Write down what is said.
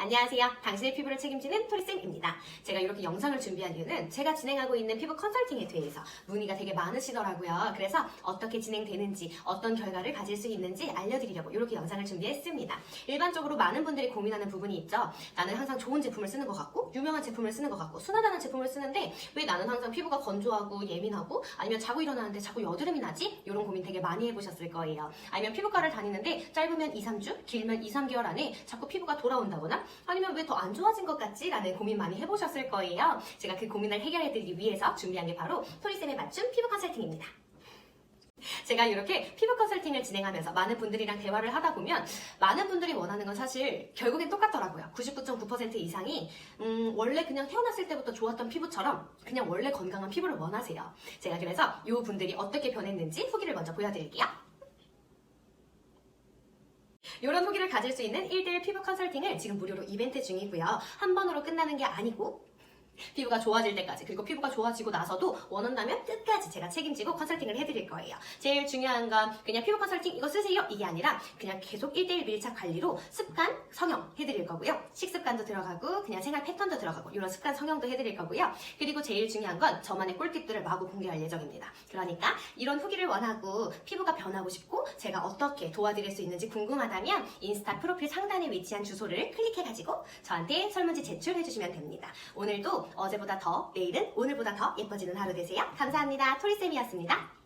안녕하세요. 당신의 피부를 책임지는 토리쌤입니다. 제가 이렇게 영상을 준비한 이유는 제가 진행하고 있는 피부 컨설팅에 대해서 문의가 되게 많으시더라고요. 그래서 어떻게 진행되는지, 어떤 결과를 가질 수 있는지 알려드리려고 이렇게 영상을 준비했습니다. 일반적으로 많은 분들이 고민하는 부분이 있죠. 나는 항상 좋은 제품을 쓰는 것 같고, 유명한 제품을 쓰는 것 같고, 순하다는 제품을 쓰는데 왜 나는 항상 피부가 건조하고 예민하고, 아니면 자고 일어나는데 자꾸 여드름이 나지? 이런 고민 되게 많이 해보셨을 거예요. 아니면 피부과를 다니는데 짧으면 2, 3주, 길면 2, 3개월 안에 자꾸 피부가 돌아온다거나 아니면 왜 더 안 좋아진 것 같지? 라는 고민 많이 해보셨을 거예요. 제가 그 고민을 해결해드리기 위해서 준비한 게 바로 토리쌤의 맞춤 피부 컨설팅입니다. 제가 이렇게 피부 컨설팅을 진행하면서 많은 분들이랑 대화를 하다 보면 많은 분들이 원하는 건 사실 결국엔 똑같더라고요. 99.9% 이상이 음, 원래 그냥 태어났을 때부터 좋았던 피부처럼 그냥 원래 건강한 피부를 원하세요. 제가 그래서 이 분들이 어떻게 변했는지 후기를 먼저 보여드릴게요. 이런 후기를 가질 수 있는 1대1 피부 컨설팅을 지금 무료로 이벤트 중이고요. 한 번으로 끝나는 게 아니고 피부가 좋아질 때까지 그리고 피부가 좋아지고 나서도 원한다면 끝까지 제가 책임지고 컨설팅을 해드릴 거예요. 제일 중요한 건 그냥 피부 컨설팅 이거 쓰세요 이게 아니라 그냥 계속 1대1 밀착 관리로 습관, 성형 해드릴 거고요. 식습관도 들어가고 그냥 생활 패턴도 들어가고 이런 습관, 성형도 해드릴 거고요. 그리고 제일 중요한 건 저만의 꿀팁들을 마구 공개할 예정입니다. 그러니까 이런 후기를 원하고 피부가 변하고 싶고 제가 어떻게 도와드릴 수 있는지 궁금하다면 인스타 프로필 상단에 위치한 주소를 클릭해가지고 저한테 설문지 제출해주시면 됩니다. 오늘도 어제보다 더, 내일은 오늘보다 더 예뻐지는 하루 되세요. 감사합니다. 토리쌤이었습니다.